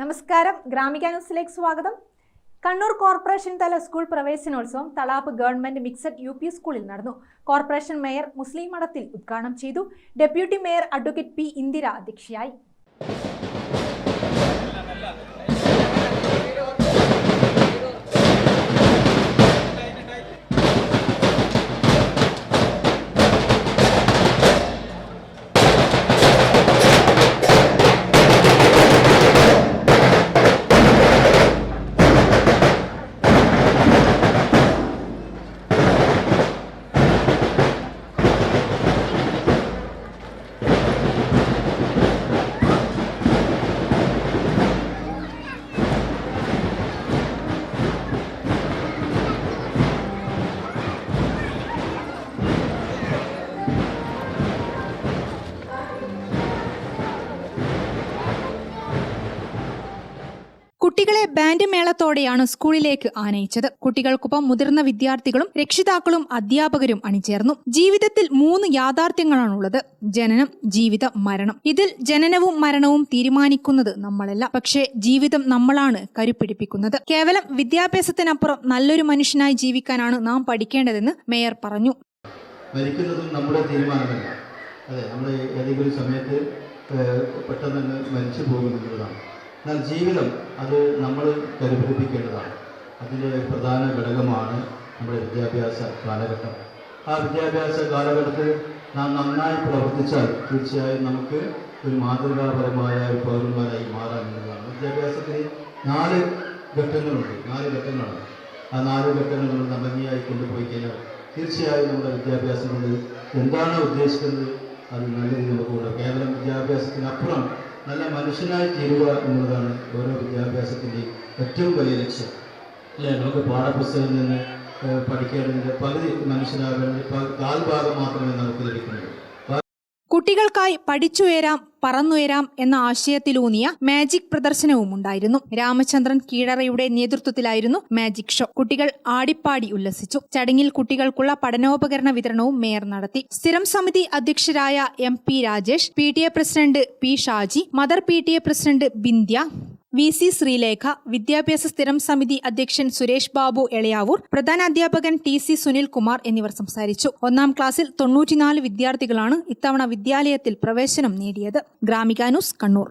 നമസ്കാരം. ഗ്രാമിക ന്യൂസിലേക്ക് സ്വാഗതം. കണ്ണൂർ കോർപ്പറേഷൻ തല സ്കൂൾ പ്രവേശനോത്സവം Thalap government mixed U P സ്കൂളിൽ നടന്നു. കോർപ്പറേഷൻ മേയർ മുസ്ലിം മഠത്തിൽ ഉദ്ഘാടനം ചെയ്തു. Deputy mayor advocate P Indira അധ്യക്ഷയായി. കുട്ടികളെ ബാൻഡ് മേളത്തോടെയാണ് സ്കൂളിലേക്ക് ആനയിച്ചത്. കുട്ടികൾക്കൊപ്പം മുതിർന്ന വിദ്യാർത്ഥികളും രക്ഷിതാക്കളും അധ്യാപകരും അണിചേർന്നു. ജീവിതത്തിൽ മൂന്ന് യാഥാർത്ഥ്യങ്ങളാണുള്ളത്. ജനനം ജീവിത മരണം. ഇതിൽ ജനനവും മരണവും തീരുമാനിക്കുന്നത് നമ്മളല്ല. പക്ഷേ ജീവിതം നമ്മളാണ് കരുപിടിപ്പിക്കുന്നത്. കേവലം വിദ്യാഭ്യാസത്തിനപ്പുറം നല്ലൊരു മനുഷ്യനായി ജീവിക്കാനാണ് നാം പഠിക്കേണ്ടതെന്ന് മേയർ പറഞ്ഞു. നമ്മുടെ തീരുമാനമല്ല. അതെ നമ്മൾ ഏതെങ്കിലും സമയത്ത് പെട്ടെന്ന് മരിച്ചു പോകുന്നുള്ളതാണ് എന്നാൽ ജീവിതം അത് നമ്മൾ കരുപിടിപ്പിക്കേണ്ടതാണ് അതിന്റെ പ്രധാന ഘടകമാണ് നമ്മുടെ വിദ്യാഭ്യാസ കാലഘട്ടം. ആ വിദ്യാഭ്യാസ കാലഘട്ടത്തിൽ നാം നന്നായി പ്രവർത്തിച്ചാൽ തീർച്ചയായും നമുക്ക് ഒരു മാതൃകാപരമായ ഒരു പൗരന്മാരായി മാറാമെന്നതാണ് വിദ്യാഭ്യാസത്തിന് നാല് ഘട്ടങ്ങളുണ്ട്. നാല് ഘട്ടങ്ങളാണ്. ആ നാല് ഘട്ടങ്ങൾ നമ്മൾ ഭംഗിയായി കൊണ്ടുപോയി കഴിഞ്ഞാൽ തീർച്ചയായും നമ്മുടെ വിദ്യാഭ്യാസം കൊണ്ട് എന്താണോ ഉദ്ദേശിക്കുന്നത്? അത് നല്ല രീതിയിൽ നമുക്ക് കേവലം വിദ്യാഭ്യാസത്തിനപ്പുറം നല്ല മനുഷ്യനായി തീരുക എന്നുള്ളതാണ് ഓരോ വിദ്യാഭ്യാസത്തിന്റെയും ഏറ്റവും വലിയ ലക്ഷ്യം. അല്ലേ? നമുക്ക് പാഠപുസ്തകത്തിൽ നിന്ന് പഠിക്കേണ്ടതിന്റെ പകുതി മനുഷ്യനാകേണ്ടത് കാൽഭാഗം മാത്രമേ കുട്ടികൾക്കായി പഠിച്ചുയരാം പറന്നുയരാം എന്ന ആശയത്തിലൂന്നിയ മാജിക് പ്രദർശനവും ഉണ്ടായിരുന്നു രാമചന്ദ്രൻ കീഴറയുടെ നേതൃത്വത്തിലായിരുന്നു മാജിക് ഷോ. കുട്ടികൾ ആടിപ്പാടി ഉല്ലസിച്ചു. ചടങ്ങിൽ കുട്ടികൾക്കുള്ള പഠനോപകരണ വിതരണവും മേയർ നടത്തി. സ്ഥിരം സമിതി അധ്യക്ഷരായ M P Rajesh P T A president P Shaji mother P T A president Bindya V C Sreelekha വിദ്യാഭ്യാസ സ്ഥിരം സമിതി അധ്യക്ഷൻ സുരേഷ് ബാബു എളയാവൂർ പ്രധാന അധ്യാപകൻ ടി സി സുനിൽകുമാർ എന്നിവർ സംസാരിച്ചു. ഒന്നാം ക്ലാസ്സിൽ തൊണ്ണൂറ്റിനാല് വിദ്യാർത്ഥികളാണ് ഇത്തവണ വിദ്യാലയത്തിൽ പ്രവേശനം നേടിയത്. ഗ്രാമികാനൂസ് കണ്ണൂർ.